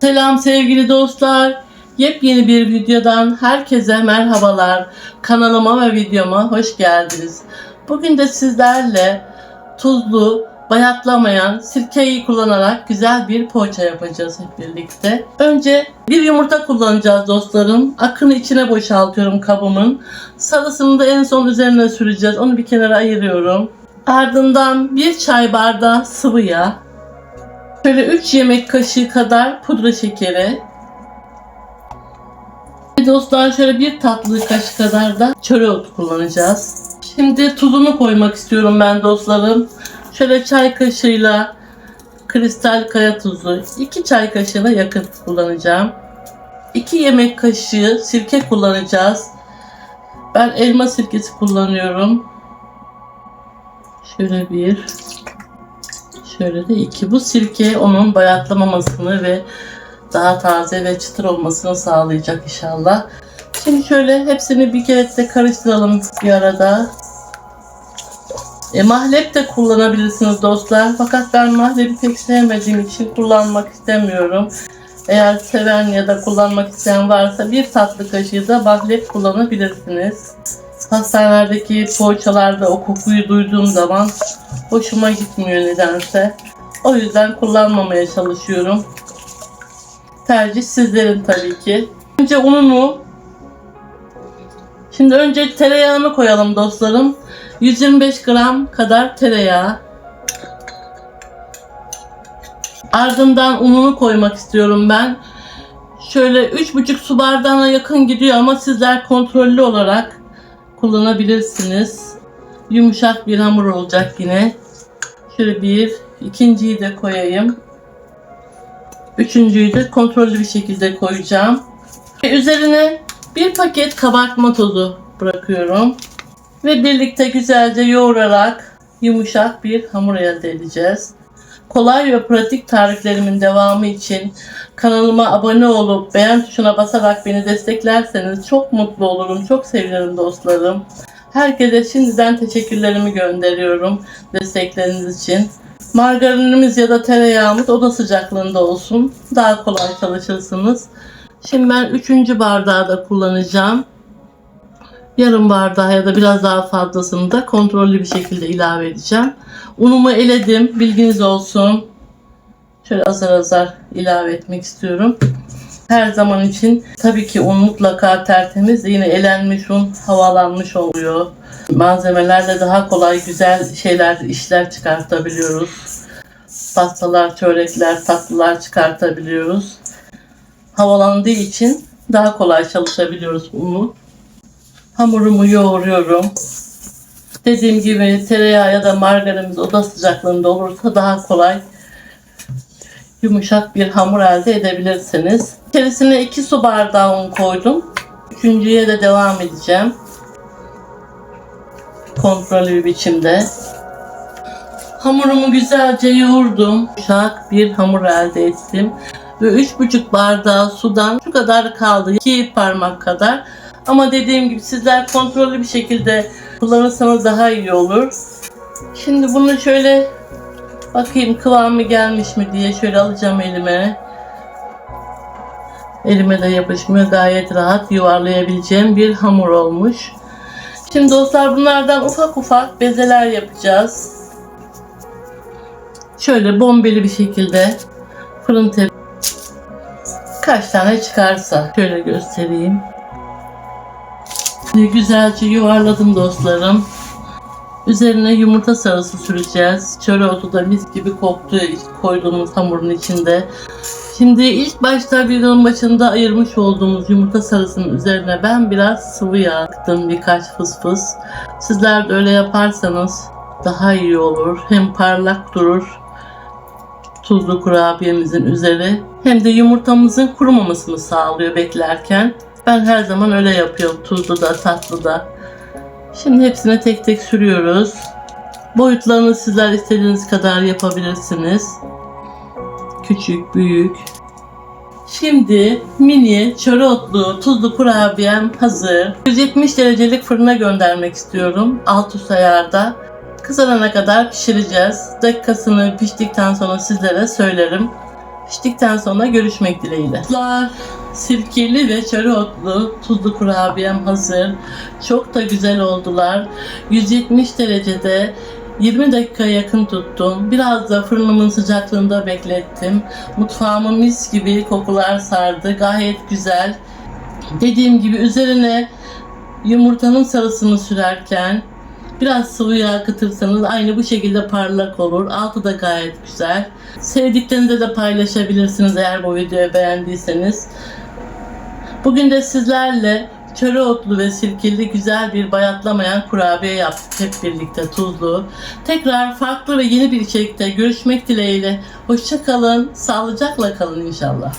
Selam sevgili dostlar. Yepyeni bir videodan herkese merhabalar. Kanalıma ve videoma hoş geldiniz. Bugün de sizlerle tuzlu, bayatlamayan sirkeyi kullanarak güzel bir poğaça yapacağız hep birlikte. Önce bir yumurta kullanacağız dostlarım. Akını içine boşaltıyorum kabımın. Sarısını da en son üzerine süreceğiz. Onu bir kenara ayırıyorum. Ardından bir çay bardağı sıvı yağ, Şöyle 3 yemek kaşığı kadar pudra şekeri. Ve Dostlar şöyle bir tatlı kaşık kadar da çörek kullanacağız. Şimdi tuzunu koymak istiyorum ben dostlarım. Şöyle çay kaşığıyla kristal kaya tuzu 2 çay kaşığına yakın kullanacağım. 2 yemek kaşığı sirke kullanacağız. Ben elma sirkesi kullanıyorum. Şöyle bir Şöyle de iki. Bu sirke onun bayatlamamasını ve daha taze ve çıtır olmasını sağlayacak inşallah. Şimdi şöyle hepsini bir kere de karıştıralım bir arada. E, mahlep de kullanabilirsiniz dostlar. Fakat ben mahlebi pek sevmediğim için kullanmak istemiyorum. Eğer seven ya da kullanmak isteyen varsa bir tatlı kaşığı da mahlep kullanabilirsiniz. Hastanelerdeki poğaçalarda o kokuyu duyduğum zaman hoşuma gitmiyor nedense. O yüzden kullanmamaya çalışıyorum. Tercih sizlerin tabii ki. Önce ununu Şimdi önce tereyağını koyalım dostlarım. 125 gram kadar tereyağı. Ardından ununu koymak istiyorum ben. Şöyle 3,5 su bardağına yakın gidiyor ama sizler kontrollü olarak kullanabilirsiniz. Yumuşak bir hamur olacak yine. Şöyle bir, ikinciyi de koyayım. Üçüncüyü de kontrollü bir şekilde koyacağım. Ve üzerine bir paket kabartma tozu bırakıyorum. Ve birlikte güzelce yoğurarak yumuşak bir hamur elde edeceğiz. Kolay ve pratik tariflerimin devamı için kanalıma abone olup beğen tuşuna basarak beni desteklerseniz çok mutlu olurum. Çok sevinirim dostlarım. Herkese şimdiden teşekkürlerimi gönderiyorum destekleriniz için. Margarinimiz ya da tereyağımız oda sıcaklığında olsun. Daha kolay çalışırsınız. Şimdi ben üçüncü bardağı da kullanacağım. Yarım bardağı ya da biraz daha fazlasını da kontrollü bir şekilde ilave edeceğim. Unumu eledim. Bilginiz olsun. Şöyle azar azar ilave etmek istiyorum. Her zaman için tabii ki un mutlaka tertemiz. Yine elenmiş un havalanmış oluyor. Malzemelerde daha kolay güzel şeyler, işler çıkartabiliyoruz. Pastalar, çörekler, tatlılar çıkartabiliyoruz. Havalandığı için daha kolay çalışabiliyoruz unu. Hamurumu yoğuruyorum. Dediğim gibi tereyağı ya da margarinimiz oda sıcaklığında olursa daha kolay yumuşak bir hamur elde edebilirsiniz. İçerisine 2 su bardağı un koydum. Üçüncüye de devam edeceğim. Kontrollü bir biçimde. Hamurumu güzelce yoğurdum. Yumuşak bir hamur elde ettim. Ve 3,5 bardağı sudan şu kadar kaldı. 2 parmak kadar. Ama dediğim gibi sizler kontrollü bir şekilde kullanırsanız daha iyi olur. Şimdi bunu şöyle bakayım kıvamı gelmiş mi diye şöyle alacağım elime. Elime de yapışmıyor. Gayet rahat yuvarlayabileceğim bir hamur olmuş. Şimdi dostlar bunlardan ufak ufak bezeler yapacağız. Şöyle bombeli bir şekilde fırın tep kaç tane çıkarsa şöyle göstereyim. Güzelce yuvarladım dostlarım. Üzerine yumurta sarısı süreceğiz. Çöre otu da mis gibi koktu koyduğumuz hamurun içinde. Şimdi ilk başta videonun başında ayırmış olduğumuz yumurta sarısının üzerine ben biraz sıvı yağ attım birkaç fıs fıs. Sizler de öyle yaparsanız daha iyi olur. Hem parlak durur tuzlu kurabiyemizin üzeri hem de yumurtamızın kurumamasını sağlıyor beklerken. Ben her zaman öyle yapıyorum tuzlu da tatlı da. Şimdi hepsine tek tek sürüyoruz. Boyutlarını sizler istediğiniz kadar yapabilirsiniz. Küçük, büyük. Şimdi mini çörotlu tuzlu kurabiyem hazır. 170 derecelik fırına göndermek istiyorum. Alt üst ayarda. Kızarana kadar pişireceğiz. Dakikasını piştikten sonra sizlere söylerim. Piştikten sonra görüşmek dileğiyle. Tuzlar, sirkeli ve çörü otlu tuzlu kurabiyem hazır. Çok da güzel oldular. 170 derecede 20 dakika yakın tuttum. Biraz da fırınımın sıcaklığında beklettim. Mutfağımı mis gibi kokular sardı. Gayet güzel. Dediğim gibi üzerine yumurtanın sarısını sürerken biraz sıvı yağ akıtırsanız aynı bu şekilde parlak olur. Altı da gayet güzel. Sevdiklerinizle de paylaşabilirsiniz eğer bu videoyu beğendiyseniz. Bugün de sizlerle çöre otlu ve sirkeli güzel bir bayatlamayan kurabiye yaptık hep birlikte tuzlu. Tekrar farklı ve yeni bir içerikte görüşmek dileğiyle. Hoşça kalın, sağlıcakla kalın inşallah.